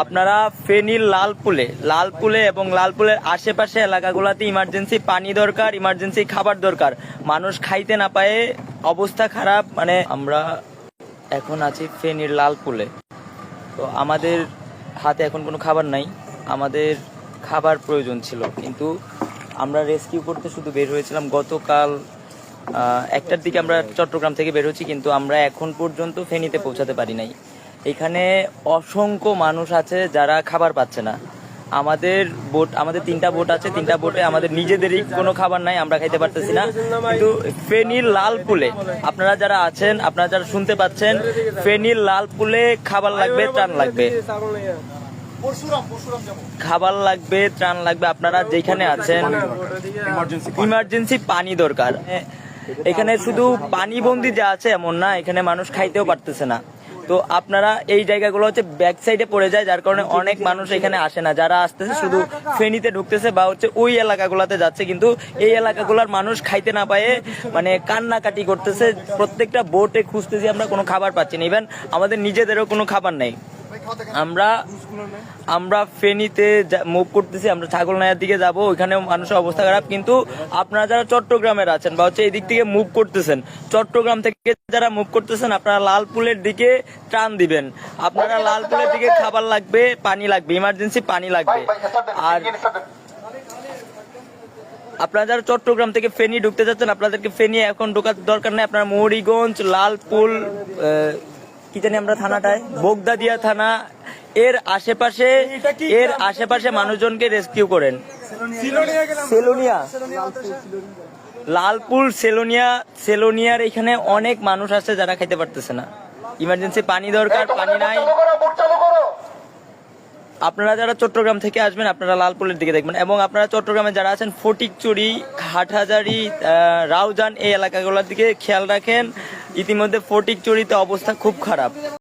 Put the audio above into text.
আপনারা ফেনীর লালপুলে লালপুলে এবং লালপুলের আশেপাশে এলাকাগুলোতে ইমার্জেন্সি পানি দরকার ইমার্জেন্সি খাবার দরকার। মানুষ খাইতে না পায়ে অবস্থা খারাপ মানে আমরা এখন আছি ফেনীর লালপুলে। তো আমাদের হাতে এখন কোনো খাবার নাই, আমাদের খাবার প্রয়োজন ছিল। কিন্তু আমরা রেস্কিউ করতে শুধু বের হয়েছিলাম গতকাল একটার দিকে আমরা চট্টগ্রাম থেকে বের হচ্ছি কিন্তু আমরা এখন পর্যন্ত ফেনীতে পৌঁছাতে পারি নাই। এখানে অসংখ্য মানুষ আছে যারা খাবার পাচ্ছে না। আমাদের বোট আমাদের তিনটা বোট আছে তিনটা বোটে আমাদের নিজেদেরই কোনো খাবার নাই আমরা খাইতে পারতেছি না। কিন্তু ফেনীর লালপুলে আপনারা যারা আছেন আপনারা যারা শুনতে পাচ্ছেন ফেনীর লালপুলে খাবার লাগবে ত্রাণ লাগবে। খাবার লাগবে ত্রাণ লাগবে আপনারা যেখানে আছেন ইমার্জেন্সি পানি। দরকার। এখানে শুধু পানি বন্দি যা আছে এমন না এখানে মানুষ খাইতেও পারতেছে না। তো আপনারা এই জায়গাগুলো হচ্ছে ব্যাক সাইডে পড়ে যায়, যার কারণে অনেক মানুষ এখানে আসে না। যারা আসতেছে শুধু ফেনীতে ঢুকতেছে বা হচ্ছে ওই এলাকাগুলোতে যাচ্ছে, কিন্তু এই এলাকাগুলোর মানুষ খাইতে না পায়ে মানে কান্নাকাটি করতেছে। প্রত্যেকটা বোটে খুঁজতেছি আমরা, কোনো খাবার পাচ্ছি না। ইভেন আমাদের নিজেদেরও কোনো খাবার নেই। আমরা আমরা ফেনীতে মুভ করতেছি, আমরা ছাগলনাইয়ার দিকে যাব ওইখানে মানুষের অবস্থা খারাপ, কিন্তু আপনারা যারা চট্টগ্রামের আছেন বা হচ্ছে এই দিক থেকে মুভ করতেছেন, চট্টগ্রাম থেকে যারা মুভ করতেছেন, আপনারা লালপুলের দিকে ত্রাণ দিবেন। আপনারা লালপুলের দিকে খাবার লাগবে, পানি লাগবে ইমার্জেন্সি পানি লাগবে। আর আপনারা যারা চট্টগ্রাম থেকে ফেনী ঢুকতে যাচ্ছেন, আপনাদেরকে ফেনী এখন ঢোকার দরকার নেই, আপনারা মৌরিগঞ্জ, লালপুল কি জানি আমরা থানাটায়? বোগদাদিয়া থানা এর আশেপাশে এর আশেপাশে মানুষজনকে রেস্কিউ করেন। সেলোনিয়া লালপুল সেলোনিয়া? সেলোনিয়ার এখানে অনেক মানুষ আছে যারা খাইতে পারতেছে না। ইমার্জেন্সি পানি দরকার পানি নাই। আপনারা যারা চট্টগ্রাম থেকে আসবেন আপনারা লালপুলের দিকে দেখবেন। এবং আপনারা চট্টগ্রামে যারা আছেন ফটিকচুরি হাটহাজারি রাউজান এই এলাকাগুলোর দিকে খেয়াল রাখেন। ইতিমধ্যে ফটিক ফটিকচুরিতে অবস্থা খুব খারাপ।